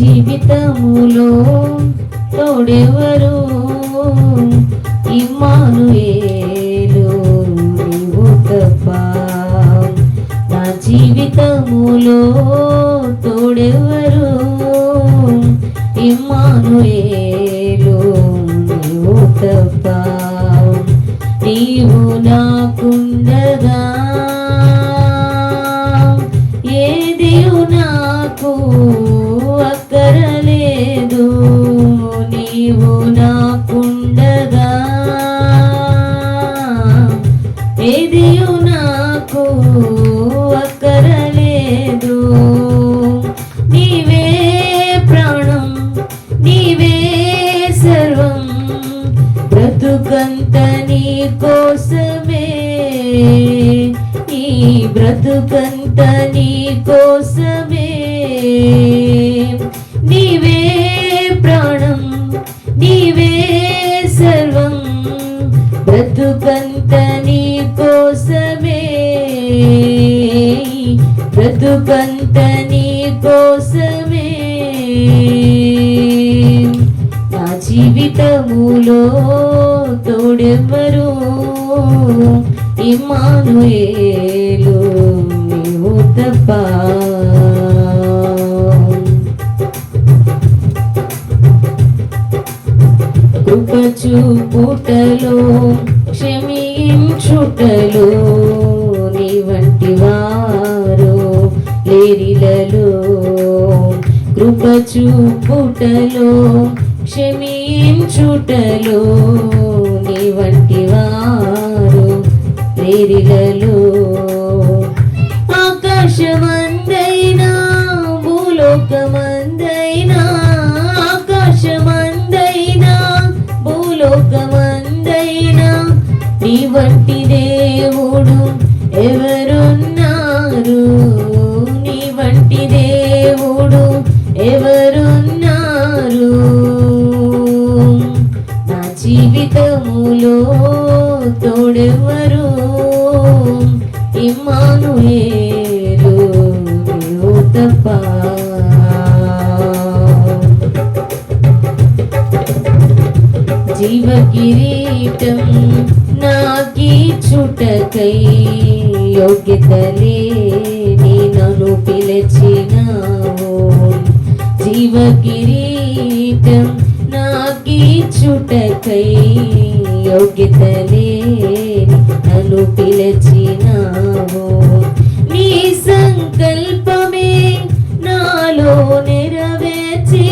జీవితములో తోడెవరు? ఇమ్మాను ఏలు తప్ప నా జీవితములో తోడెవరు? ఇమ్మాను ఏలు తప్ప నీవు నాకుండగా నీవు నాకుండగా. ఏదియు నాకు అక్కరలేదు. నీవే ప్రాణం నీవే సర్వం. బ్రతుకంత నీ కోసమే. ఈ బ్రతుకంత నీ కోసమే. బ్రతుకంత నీ కోసమే. బ్రతుకంత నీ కోసమే. నా జీవితములో తోడెవ్వరు? ఇమానుయేలు నీవు తప్ప. కృపచూపుటలో క్షమించుటలు నీ వంటి వారు లేరిలలో కృపచూపుటలో క్షమించుటలో నీ వంటి వారు లేరిలలో జీవితములో తోడెవరు? ఇమ్మానుయేలు తప్ప. జీవ కిరీటం నాకి చుటకై యోగ్యత లేని నన్ను పిలిచినావు. జీవ కిరీటం నాకి యోగ్యత లేని నన్ను పిలచినావు. నీ సంకల్పమే నాలో నెరవేర్చి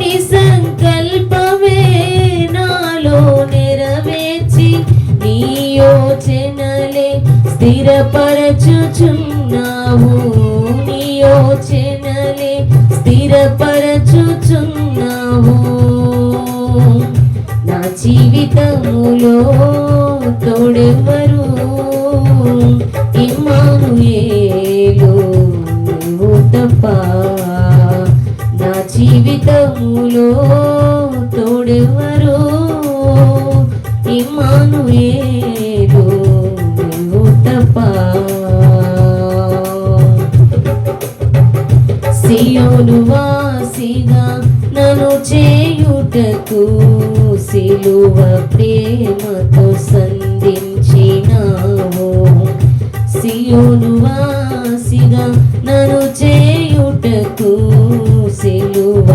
నీ సంకల్పమే నాలో నెరవేర్చి నీ యోచనలే స్థిరపరచుచున్నావు. జీవితములో తోడెవరు ఇమ్మానుయేలు తప్ప నా జీవితములో తోడెవరు ఇమ్మానుయేలు తప్ప సియోను వాసిగా నన్ను చేయుటకు సిలువ ప్రేమతో సంధించినావు. సియోను వాసిగా నన్ను చేయుటకు సిలువ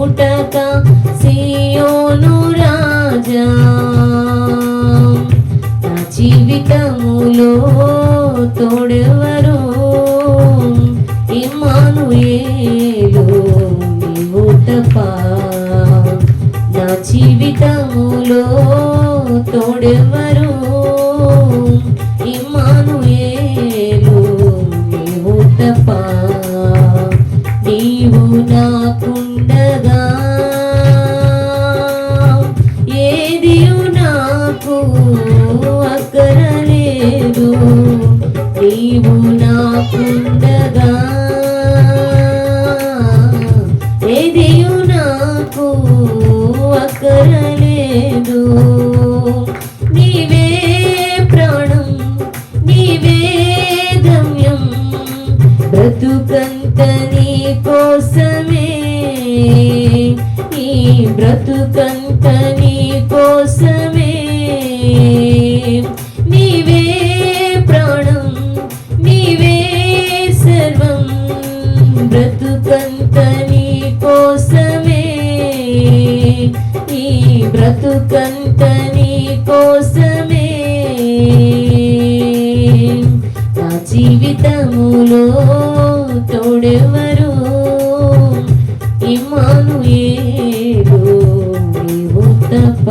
నిలుపుటక సియోను రాజా. నా జీవితములో తోడెవరు? ఇమ్మానుయేలు నీవు తప్ప నా జీవితములో తోడెవరు? ఇమ్మానుయేలు నీవు తప్ప నాకుండగా తోడెవరు? ఇమాను ఏడు తప్ప